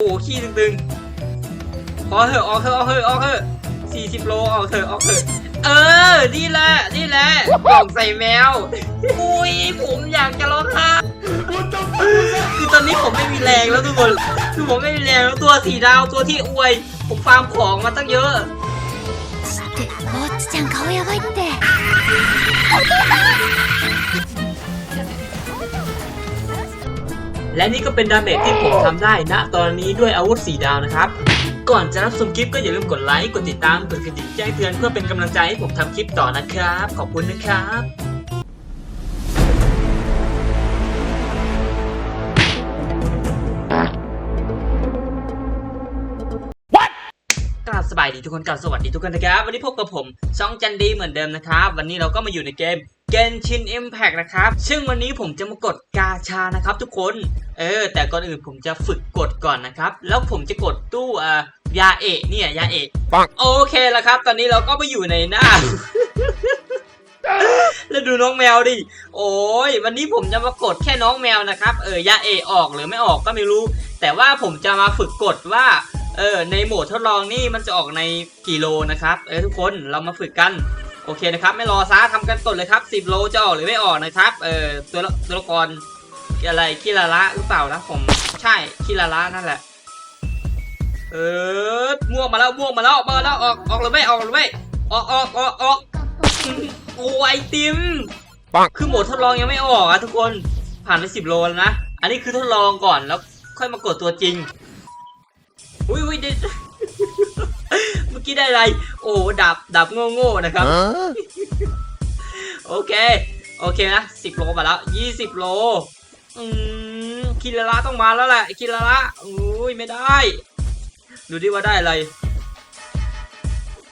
โอ้ขี้ตึงๆพอเถอะออกเถอะออกเถอะออกเถอะสี่สิบโลออกเถอะออกเถอะเออ นี่แหละ นี่แหละกล่องใส่แมว อุ้ย ผมอยากจะร้องไห้คือตอนนี้ผมไม่มีแรงแล้วทุกคน คือผมไม่มีแรงแล้วตัวสีดาวตัวที่อวย ผมฟาร์มของมาตั้งเยอะ さてボッチちゃん顔やばいって และนี่ก็เป็นดาเมจที่ผมทำได้ณตอนนี้ด้วยอาวุธสีดาวนะครับก่อนจะรับชมคลิปก็อย่าลืมกดไลค์ กดติดตาม กดกระดิ่งแจ้งเตือนเพื่อเป็นกำลังใจให้ผมทำคลิปต่อนะครับ ขอบคุณนะครับกราบสบายดีทุกคนกราบสวัสดีทุกคนนะครับ วันนี้พบกับผมช่องจันดีเหมือนเดิมนะครับ วันนี้เราก็มาอยู่ในเกม Genshin Impact นะครับ ซึ่งวันนี้ผมจะมากดกาชานะครับทุกคน เออ แต่ก่อนอื่นผมจะฝึกกดก่อนนะครับ แล้วผมจะกดตู้อ่ายาเอะเนี่ยยาเอะปังโอเคแล้วครับ ตอนนี้เราก็มาอยู่ในหน้า แล้วดูน้องแมวดิ โอ้ย วันนี้ผมจะมากดแค่น้องแมวนะครับ เออยาเอะออกหรือไม่ออกก็ไม่รู้ แต่ว่าผมจะมาฝึกกดว่า เออ ในโหมดทดลองนี่มันจะออกในกี่โลนะครับ เออทุกคน เรามาฝึกกัน โอเคนะครับ ไม่รอช้าทำกันกดเลยครับ 10 โลจะออกหรือไม่ออกนะครับ เออตัวละตัวละครอะไรคิราระหรือเปล่านะผมใช่คิราระนั่นแหละ เออม่วงมาแล้วม่วงมาแล้วมาแล้วออกออกหรือไม่ออกหรือไม่ออกออกออกออกโอ้ไอติมปังคือโหมดทดลองยังไม่ออกอะทุกคนผ่านไปสิบโลแล้วนะ อันนี้คือทดลองก่อนแล้วค่อยมากดตัวจริง อุ้ยอุ้ยเด็ดเมื่อกี้ได้อะไร โอ้ดับดับโง่ๆนะครับ Huh? โอเค โอเคนะสิบโลมาแล้วยี่สิบโล อืมคิราระต้องมาแล้วแหละคิราระอุ้ยไม่ได้ ดูดิว่าได้อะไร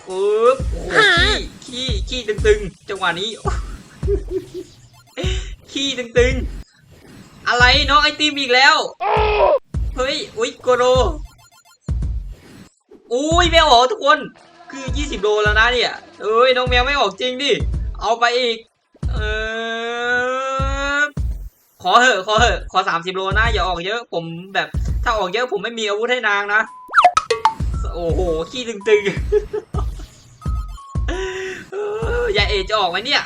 ปึ๊บโอ้โหขี้ขี้ขี้ตึงๆ จังหวะนี้ ขี้ตึงๆ อะไรน้องไอติมอีกแล้ว เฮ้ย อุ้ยโกโร อุ้ยไม่ออกทุกคนคือ 20 โลแล้วนะเนี่ยเอ้ยน้องแมวไม่ออกจริงดิเอาไปอีกเออขอเหอะขอเหอะขอ 30 โลนะอย่าออกเยอะผมแบบถ้าออกเยอะผมไม่มีอาวุธให้นางนะ โอ้โหขี้ตึงๆออยาเอจะออกไหมเนี่ย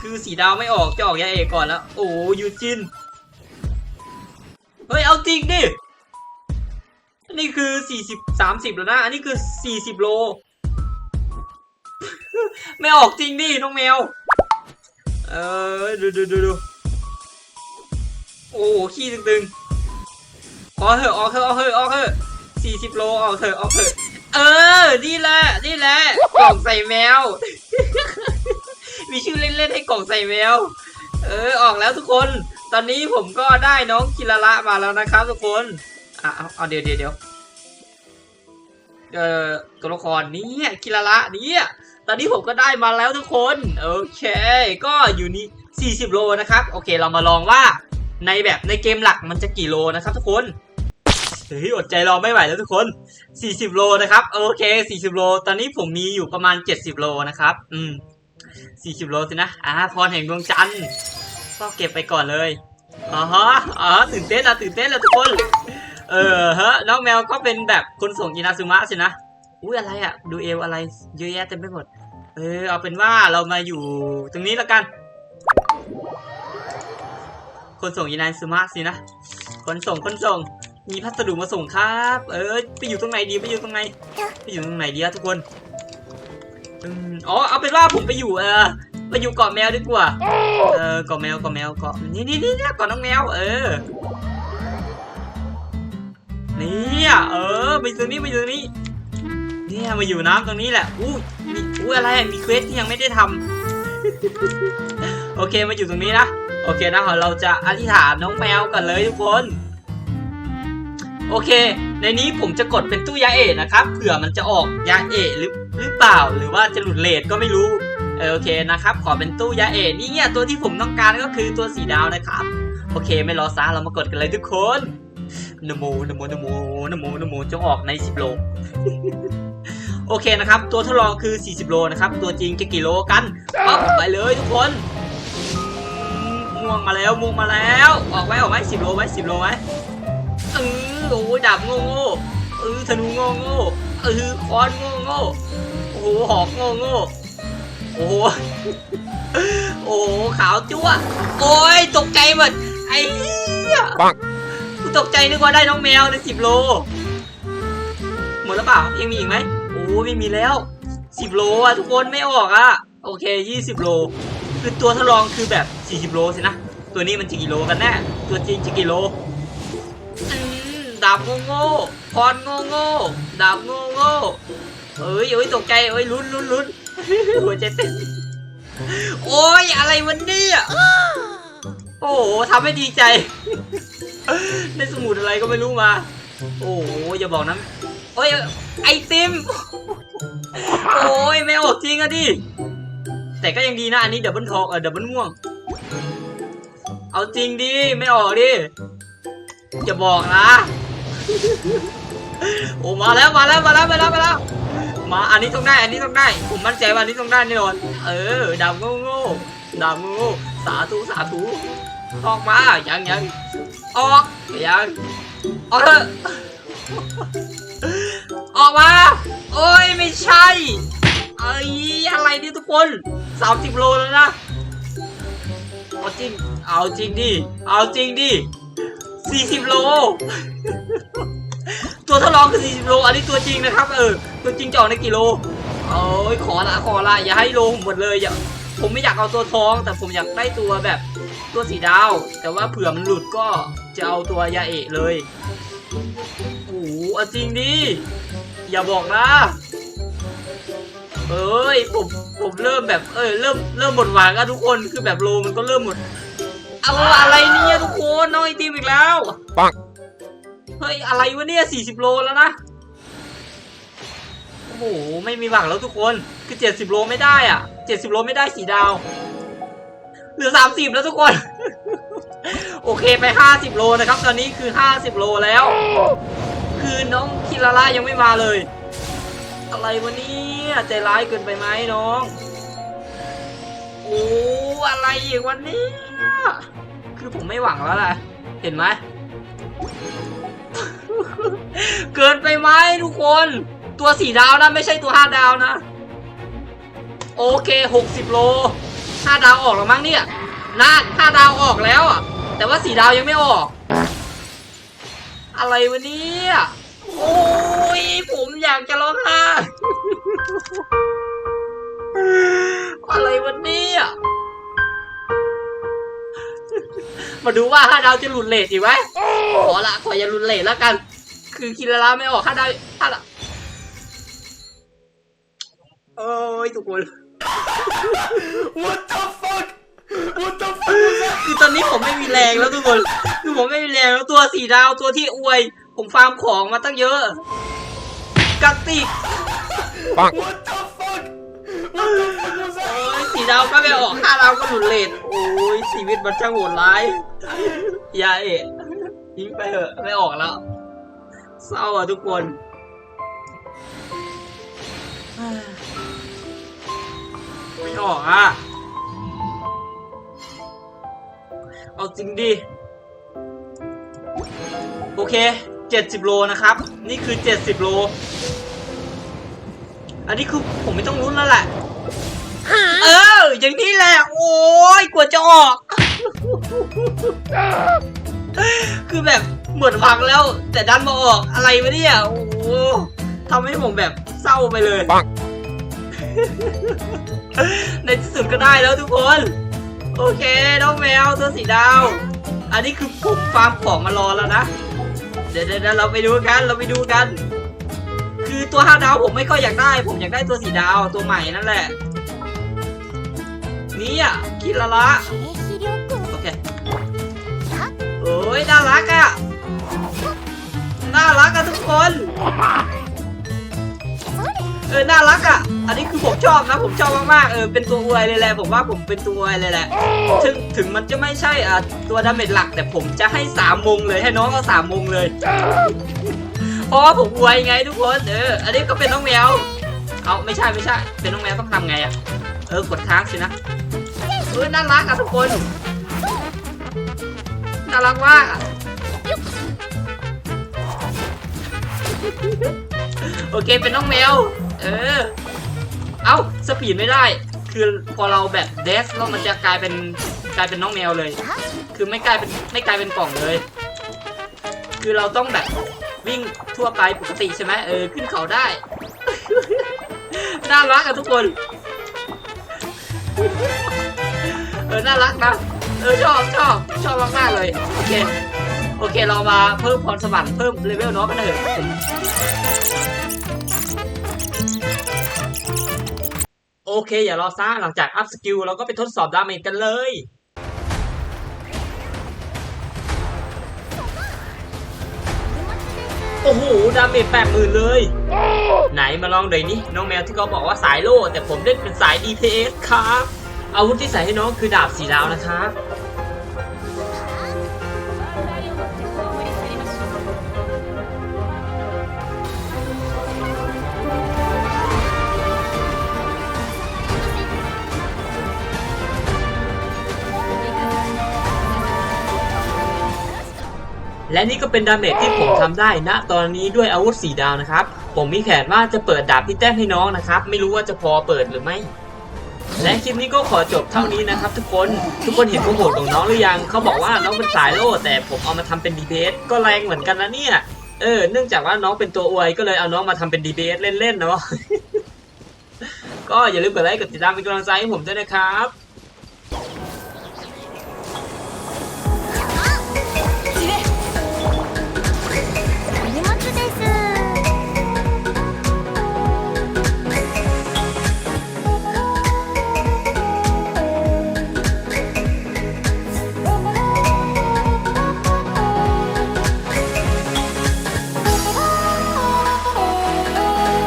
คือสีดาวไม่ออกจะออกยาเอก่อนแล้ว โอ้ยูจินเฮ้ยเอาจริงดิ นนี้คือ40 30แล้วนะ อันนี้คือ40โล ไม่ออกจริงดิน้องแมว เออ ดูดูดูดูโอ้โหขี้ตึงๆออกเถอะออกเถอะออกเถอะออกเถอะ40โลออกเถอะออกเถอะ เออ นี่แหละ นี่แหละ กล่องใส่แมว มีชื่อเล่นๆให้กล่องใส่แมว เออ ออกแล้วทุกคน ตอนนี้ผมก็ได้น้องคิราระมาแล้วนะครับทุกคน อะเอาเอาเดี๋ยวเดี๋ยวเดี๋ยวเอ่อตัวละครนี้คิราระนี่ยตอนนี้ผมก็ได้มาแล้วทุกคน โอเค ก็อยู่นี่40 โลนะครับ โอเค เรามาลองว่าในแบบในเกมหลักมันจะกี่โลนะครับทุกคนเฮ้ยอดใจรอไม่ไหวแล้วทุกคน 40 โลนะครับ โอเค 40 โล ตอนนี้ผมมีอยู่ประมาณ 70 โลนะครับ อืม 40 โลสินะ อ่า พรแห่งดวงจันทร์ก็เก็บไปก่อนเลย อ๋อ อ๋อ ตื่นเต้นอะตื่นเต้นแล้วทุกคน เออฮะน้องแมวก็เป็นแบบคนส่งอินาซึมะสินะอุ้ยอะไรอะดูเอวอะไรเยอะแยะเต็มไปหมด เออเอาเป็นว่าเรามาอยู่ตรงนี้แล้วกัน คนส่งอินาซึมะสินะ คนส่งคนส่ง มีพัสดุมาส่งครับ เออไปอยู่ตรงไหนดีไปอยู่ตรงไหนไปอยู่ตรงไหนดีอะทุกคนอ๋อเอาเป็นว่าผมไปอยู่เออไปอยู่เกาะแมวดีกว่า เออเกาะแมวเกาะแมวเกาะนี่นี่นี่เนี่ยเกาะน้องแมว เออ เนี่ยเออไปตรงนี้ไปตรงนี้เนี่ยมาอยู่น้ำตรงนี้แหละอู้มีอู้อะไรมีเควสที่ยังไม่ได้ทำโอเคมาอยู่ตรงนี้นะโอเคนะเราจะอธิษฐานน้องแมวกันเลยทุกคน โอเค ในนี้ผมจะกดเป็นตู้ยาเอะนะครับเผื่อมันจะออกยาเอะหรือหรือเปล่าหรือว่าจะหลุดเลทก็ไม่รู้เออโอเคนะครับ ขอเป็นตู้ยาเอะนี่เนี่ยตัวที่ผมต้องการก็คือตัวสีดาวนะครับ โอเคไม่รอช้าเรามากดกันเลยทุกคน นโมนโมนโมนโมนโมจงออกใน 10 โล โอเคนะครับ ตัวทดลองคือ 40 โลนะครับ ตัวจริงจะกี่โลกันปั๊บไปเลยทุกคนม่วงมาแล้วม่วงมาแล้ว ออกไว้ออกไว้10โลไว้10โลไว้อือโอ้ดาบโง่โง่เออธนูโง่โง่เออคอนโง่โง่โอ้โหหอกโง่โง่โอ้โหโอ้โหขาวจั่วโอ้ยตกใจหมดไอ้เหี้ยปังกู ตกใจนึกว่าได้น้องแมวในสิบโล หมดแล้วเปล่ายังมีอีกไหมโอ้ไม่มีแล้วสิบโลอะทุกคนไม่ออกอะโอเคยี่สิบโล คือตัวทดลองคือแบบสี่สิบโลสินะ ตัวนี้มันจะกี่โลกันแน่ตัวจริงจะกี่โลดาบโง่โง่พรโง่โง่ดาบโง่โง่เอ้ยเอ้ยตกใจเอ้ยลุ้นลุ้นลุ้นหัวใจเต้นโอ้ยอะไรวันนี้อะโอ้โหทำให้ดีใจ ในสมุดอะไรก็ไม่รู้มา โอ้โหอย่าบอกนะโอ้ยไอติม โอ้ยไม่ออกจริงอะดิ แต่ก็ยังดีนะอันนี้ดับเบิลทองเออดับเบิลม่วง เอาจริงดิไม่ออกดิอย่าบอกนะ โอ้มาแล้วมาแล้วมาแล้วมาแล้วมาแล้วมาอันนี้ต้องได้อันนี้ต้องได้ ผมมั่นใจว่าอันนี้ต้องได้แน่นอน เออดาวโง่โง่ดาวโง่โง่สาธุสาธุ ออกมายังยังออกยังออกเถอะออกมา โอ้ยไม่ใช่ไอ้ยอะไรนี่ทุกคนสามสิบโลแล้วนะ เอาจริง เอาจริงดิ เอาจริงดิสี่สิบโล ตัวทดลองคือสี่สิบโล อันนี้ตัวจริงนะครับ เออ ตัวจริงจะออกในกี่โล โอ้ยขอละขอละอย่าให้โลผมหมดเลยอย่า ผมไม่อยากเอาตัวทอง แต่ผมอยากได้ตัวแบบตัวสีดาว แต่ว่าเผื่อมันหลุดก็จะเอาตัวยาเอะเลยโอ้โหเอาจริงดิอย่าบอกนะเอ้ยผมผมเริ่มแบบเอ้ยเริ่มเริ่มหมดหวังอะทุกคนคือแบบโลมันก็เริ่มหมดเอาอะไรเนี่ยทุกคนน้องไอติมอีกแล้วปังเฮ้ยอะไรวะเนี่ยสี่สิบโลแล้วนะ โอ้โหไม่มีหวังแล้วทุกคนคือเจ็ดสิบโลไม่ได้อะเจ็ดสิบโลไม่ได้สีดาว เหลือสามสิบแล้วทุกคน โอเคไปห้าสิบโลนะครับ ตอนนี้คือห้าสิบโลแล้ว คือน้องคิราล่ายังไม่มาเลย อะไรวะเนี่ยใจร้ายเกินไปไหมน้องโอ้อะไรอีกวันนี้คือผมไม่หวังแล้วแหละเห็นไหม เกินไปไหมทุกคน ตัวสี่ดาวนะ ไม่ใช่ตัวห้าดาวนะ โอเคหกสิบโลห้าดาวออกแล้วมั้งเนี่ยน่าห้าดาวออกแล้วอะ แต่ว่าสี่ดาวยังไม่ออก อะไรวะเนี่ยโอ้ยผมอยากจะร้องไห้อะไรวะเนี่ยมาดูว่าห้าดาวจะหลุดเลทอีกไหมขอละขออย่าหลุดเลทแล้วกัน คือคิราลาไม่ออกห้าดาวห้าดาว โอ้ยทุกคน What the fuck What the fuck was that คือตอนนี้ผมไม่มีแรงแล้วทุกคน คือผมไม่มีแรงแล้วตัวสีดาวตัวที่อวย ผมฟาร์มของมาตั้งเยอะ กักติก What the fuck What the fuck was โอ้ that ยสีดาวก็ไม่ออกห้าดาวก็หลุดเลทโอ้ยชีวิตมันช่างโหดร้ายอย่าเอะทิ้งไปเถอะไม่ออกแล้ว เศร้าอะทุกคน ออกอะ เอาจริงดิ โอเค 70 โลนะครับ นี่คือ 70 โล อันนี้คือผมไม่ต้องรุ้นแล้วแหละ เออ อย่างนี้แหละ โอ้ยกว่าจะออก คือแบบหมดหวังแล้ว แต่ดันมาออกอะไรวะเนี่ย โอ้โหทำให้ผมแบบเศร้าไปเลยปัง ในที่สุดก็ได้แล้วทุกคน โอเค น้องแมวตัวสีดาวอันนี้คือผมฟาร์มของมารอแล้วนะ เดี๋ยวเดี๋ยวเราไปดูกันเราไปดูกัน คือตัวห้าดาวผมไม่ค่อยอยากได้ ผมอยากได้ตัวสีดาวตัวใหม่นั่นแหละ นี่อะกินละละโอเคโอ้ยน่ารักอะน่ารักอะทุกคน เออน่ารักอะ อันนี้คือผมชอบนะผมชอบมากๆเออเป็นตัวอวยเลยแหละผมว่าผมเป็นตัวอวยเลยแหละถึงถึงมันจะไม่ใช่อะตัวดาเมจหลัก แต่ผมจะให้สามมงเลยให้น้องเอาสามมงเลยเพราะว่าผมอวยไงทุกคนเอออันนี้ก็เป็นน้องแมวเอาไม่ใช่ไม่ใช่ เป็นน้องแมวต้องทำไงอะเออกดค้างสินะเออน่ารักอะทุกคนน่ารักมากอะโอเคเป็นน้องแมว เออ เอ้า สปีดไม่ได้ คือพอเราแบบเดสแล้วมันจะกลายเป็นกลายเป็นน้องแมวเลย คือไม่กลายเป็นไม่กลายเป็นกล่องเลย คือเราต้องแบบวิ่งทั่วไปปกติใช่ไหมเออ ขึ้นเขาได้ น่ารักอะทุกคน เออ น่ารักนะ เออ ชอบชอบชอบมากๆเลย โอเค โอเค เรามาเพิ่มพรสวรรค์เพิ่มเลเวลน้องกันเถอะ เคอย่ารอซ่าหลังจากอัพสกิลเราก็ไปทดสอบดาเมจกันเลยโอ้โห ดาเมจแปดหมื่นเลย ไหนมาลองเลยนี่น้องแมวที่เขาบอกว่าสายโล่ แต่ผมเล่นเป็นสาย DPS ครับ อาวุธที่ใส่ให้น้องคือดาบสีดาวนะครับ และนี่ก็เป็นดาเมจที่ผมทำได้ณตอนนี้ด้วยอาวุธสีดาวนะครับ ผมมีแผนว่าจะเปิดดาบพี่แต้มให้น้องนะครับ ไม่รู้ว่าจะพอเปิดหรือไม่ และคลิปนี้ก็ขอจบเท่านี้นะครับ ทุกคนทุกคนเห็นโปรโมทของน้องหรือยังเขาบอกว่าน้องเป็นสายโล่แต่ผมเอามาทำเป็น DPS ก็แรงเหมือนกันนะเนี่ยเออเนื่องจากว่าน้องเป็นตัวอวยก็เลยเอาน้องมาทำเป็น DPS เล่นๆเนาะก็อย่าลืมกดไลค์กดติดตามเป็นกำลังใจให้ผมด้วยนะครับ